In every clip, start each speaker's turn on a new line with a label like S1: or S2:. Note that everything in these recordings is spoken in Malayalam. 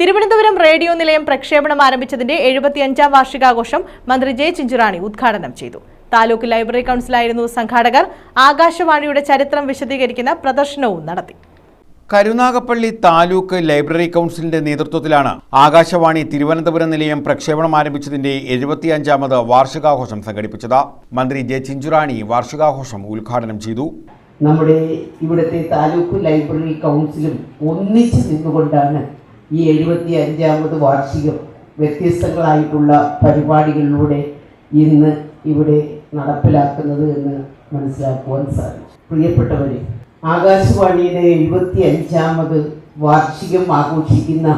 S1: തിരുവനന്തപുരം റേഡിയോ നിലയം പ്രക്ഷേപണം ആരംഭിച്ചതിന്റെ എഴുപത്തിയഞ്ചാം വാർഷികാഘോഷം മന്ത്രി ജെ ചിഞ്ചുറാണി ഉദ്ഘാടനം ചെയ്തു. താലൂക്ക് ലൈബ്രറി കൌൺസിലായിരുന്നു സംഘാടകർ. ആകാശവാണിയുടെ ചരിത്രം വിശദീകരിക്കുന്ന പ്രദർശനവും നടത്തി.
S2: കരുനാഗപ്പള്ളി താലൂക്ക് ലൈബ്രറി കൗൺസിലിന്റെ നേതൃത്വത്തിലാണ് ആകാശവാണി തിരുവനന്തപുരം നിലയം പ്രക്ഷേപണം ആരംഭിച്ചതിന്റെ എഴുപത്തിയഞ്ചാമത് വാർഷികാഘോഷം സംഘടിപ്പിച്ചത്. മന്ത്രി ജെ ചിഞ്ചുറാണി വാർഷികാഘോഷം ഉദ്ഘാടനം ചെയ്തു.
S3: നമ്മുടെ ഇവിടുത്തെ താലൂക്ക് ലൈബ്രറി കൗൺസിലും ഒന്നിച്ച് നിന്നുകൊണ്ടാണ് ഈ എഴുപത്തി അഞ്ചാമത് വാർഷികം വ്യത്യസ്തങ്ങളായിട്ടുള്ള പരിപാടികളിലൂടെ ഇന്ന് ഇവിടെ നടപ്പിലാക്കുന്നത് എന്ന് മനസ്സിലാക്കുവാൻ സാധിച്ചു. പ്രിയപ്പെട്ടവരെ ആകാശവാണിയുടെ എഴുപത്തി അഞ്ചാമത് വാർഷികം ആഘോഷിക്കുന്ന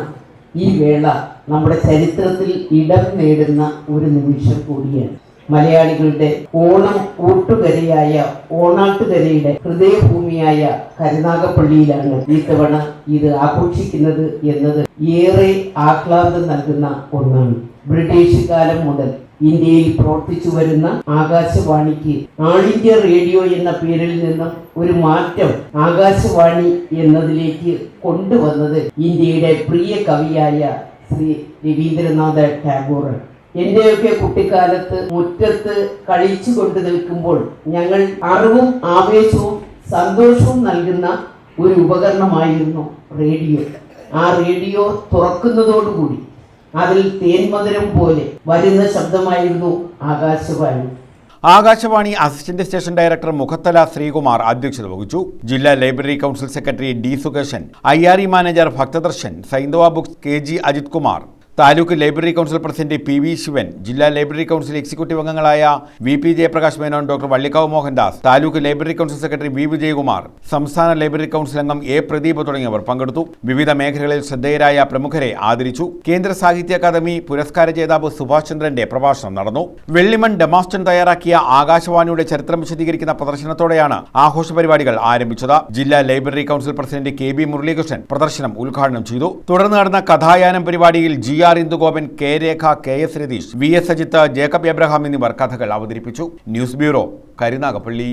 S3: ഈ വേള നമ്മുടെ ചരിത്രത്തിൽ ഇടം നേടുന്ന ഒരു നിമിഷം കൂടിയാണ്. മലയാളികളുടെ ഓണം ഊട്ടുകരയായ ഓണാട്ടുകരയുടെ ഹൃദയഭൂമിയായ കരുനാഗപ്പള്ളിയിലാണ് ഈ തവണ ഇത് ആഘോഷിക്കുന്നത് എന്നത് ഏറെ ആഹ്ലാദം നൽകുന്ന ഒന്നാണ്. ബ്രിട്ടീഷ് കാലം മുതൽ ഇന്ത്യയിൽ പ്രവർത്തിച്ചു വരുന്ന ആകാശവാണിക്ക് ആൾ ഇന്ത്യ റേഡിയോ എന്ന പേരിൽ നിന്നും ഒരു മാറ്റം ആകാശവാണി എന്നതിലേക്ക് കൊണ്ടുവന്നത് ഇന്ത്യയുടെ പ്രിയ കവിയായ ശ്രീ രവീന്ദ്രനാഥ ടാഗോറാണ്. എന്റെയൊക്കെ കുട്ടിക്കാലത്ത് മുറ്റത്ത് കളിച്ചു കൊണ്ട് നിൽക്കുമ്പോൾ ഞങ്ങൾ അറിവും ആവേശവും സന്തോഷവും നൽകുന്ന ഒരു ഉപകരണമായിരുന്നു റേഡിയോ. ആ റേഡിയോ തുറക്കുന്നതോടുകൂടി അതിൽ തേന്മധുരം പോലെ വരുന്ന ശബ്ദമായിരുന്നു Akashvani.
S2: Akashvani assistant station director Mukhathala Sreekumar അധ്യക്ഷത വഹിച്ചു. ജില്ലാ library council secretary D Sukesan I R E manager Bhakthadarshan Saindhava books K G Ajith Kumar taluk library council president P V Sivan ജില്ലാ ലൈബ്രറി കൗൺസിൽ എക്സിക്യൂട്ടീവ് അംഗങ്ങളായ V P Jayaprakash Menon doctor Vallikkavu Mohandas taluk library council secretary V Vijayakumar സംസ്ഥാന ലൈബ്രറി കൗൺസിൽ അംഗം എ പ്രദീപ് തുടങ്ങിയവർ പങ്കെടുത്തു. വിവിധ മേഖലകളിൽ ശ്രദ്ധേയരായ പ്രമുഖരെ ആദരിച്ചു. കേന്ദ്ര സാഹിത്യ അക്കാദമി പുരസ്കാര ജേതാവ് സുഭാഷ് ചന്ദ്രന്റെ പ്രഭാഷണം നടന്നു. വെള്ളിമൺ ഡെമാസ്റ്റൺ തയ്യാറാക്കിയ ആകാശവാണിയുടെ ചരിത്രം വിശദീകരിക്കുന്ന പ്രദർശനത്തോടെയാണ് ആഘോഷ പരിപാടികൾ ആരംഭിച്ചത്. ജില്ലാ library council president K B Muralikrishnan പ്രദർശനം ഉദ്ഘാടനം ചെയ്തു. തുടർന്ന് നടന്ന കഥായാനം പരിപാടിയിൽ G R Indugopan K Rekha K S Ratheesh V S Ajith Jacob Abraham എന്നിവർ കഥകൾ അവതരിപ്പിച്ചു. News bureau Karunagappally.